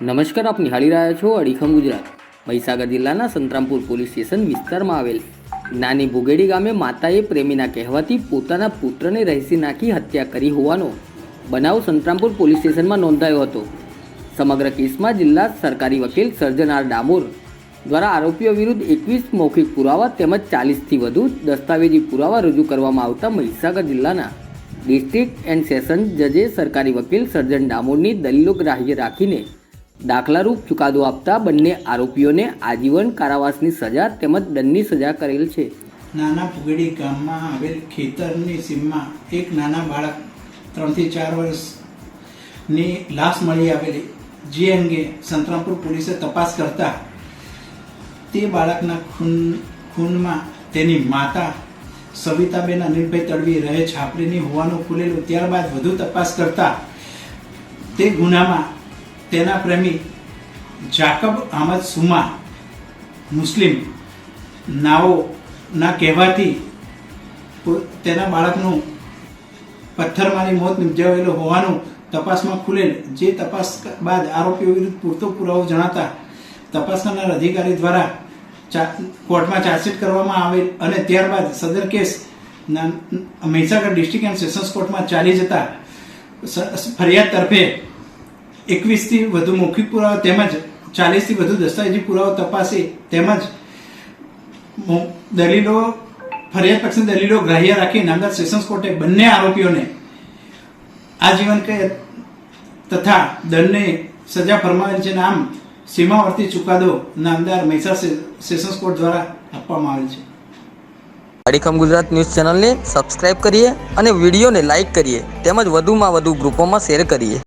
નમસ્કાર, આપ નિહાળી રહ્યા છો અડીખમ ગુજરાત. મહીસાગર જિલ્લાના સંતરામપુર પોલીસ સ્ટેશન વિસ્તારમાં આવેલ નાની ભુગેડી ગામે માતાએ પ્રેમીના કહેવાથી પોતાના પુત્રને રહેસી નાખી હત્યા કરી હોવાનો બનાવ સંતરામપુર પોલીસ સ્ટેશનમાં નોંધાયો હતો. સમગ્ર કેસમાં જિલ્લા સરકારી વકીલ સર્જન આર ડામોર દ્વારા આરોપીઓ વિરુદ્ધ એકવીસ મૌખિક પુરાવા તેમજ ચાલીસથી વધુ દસ્તાવેજી પુરાવા રજૂ કરવામાં આવતા મહીસાગર જિલ્લાના ડિસ્ટ્રિક્ટ એન્ડ સેશન જજે સરકારી વકીલ સર્જન ડામોરની દલીલો ગ્રાહ્ય રાખીને દાખલારૂપ ચુકાદો આપતા બંને આરોપીઓને આજીવન કારાવાસની સજા તેમજ દંડની સજા કરેલ છે. નાના ફુગડી ગામમાં આવેલ ખેતરની સીમમાં એક નાના બાળક ત્રણથી ચાર વર્ષની લાશ મળી આવેલી, જે અંગે સંતરામપુર પોલીસે તપાસ કરતા તે બાળકના ખૂન, ખૂનમાં તેની માતા સવિતાબેન અનિલભાઈ તડવી રહે છાપરીની હોવાનું ખુલેલું, ત્યારબાદ વધુ તપાસ કરતા તે ગુનામાં તેના પ્રેમી જાકબ અહમદ સુમા મુસ્લિમ. નાઓના કહેવાથી તેના બાળકનું પથ્થરમારી મોત નિપજાવેલું હોવાનું તપાસમાં ખુલેલ. જે તપાસ બાદ આરોપીઓ વિરુદ્ધ પૂરતો પુરાવો જણાતા તપાસ કરનાર અધિકારી દ્વારા કોર્ટમાં ચાર્જશીટ કરવામાં આવેલ અને ત્યારબાદ સદર case Mahisagar district and sessions કોર્ટમાં ચાલી જતા ફરિયાદ તરફે એકવીસથી વધુ મૌખિક પુરાવા તેમજ ચાલીસથી વધુ દસ્તાવેજી પુરાવા તપાસી તેમજ દલીલો, ફરિયાદ પક્ષની દલીલો ગ્રાહ્ય રાખી નામદાર સેશન્સ કોર્ટે બંને આરોપીઓને આજીવન કે તથા દંડની સજા ફરમાવેલ છે આમ સીમાવર્તી ચુકાદો નામદાર મહીસાર સે- સેશન્સ કોર્ટ દ્વારા આપવામાં આવેલ છે. અડીખમ ગુજરાત ન્યૂઝ ચેનલને સબસ્ક્રાઇબ કરીએ અને વિડીયોને લાઇક કરીએ તેમજ વધુમાં વધુ ગ્રુપોમાં શેર કરીએ.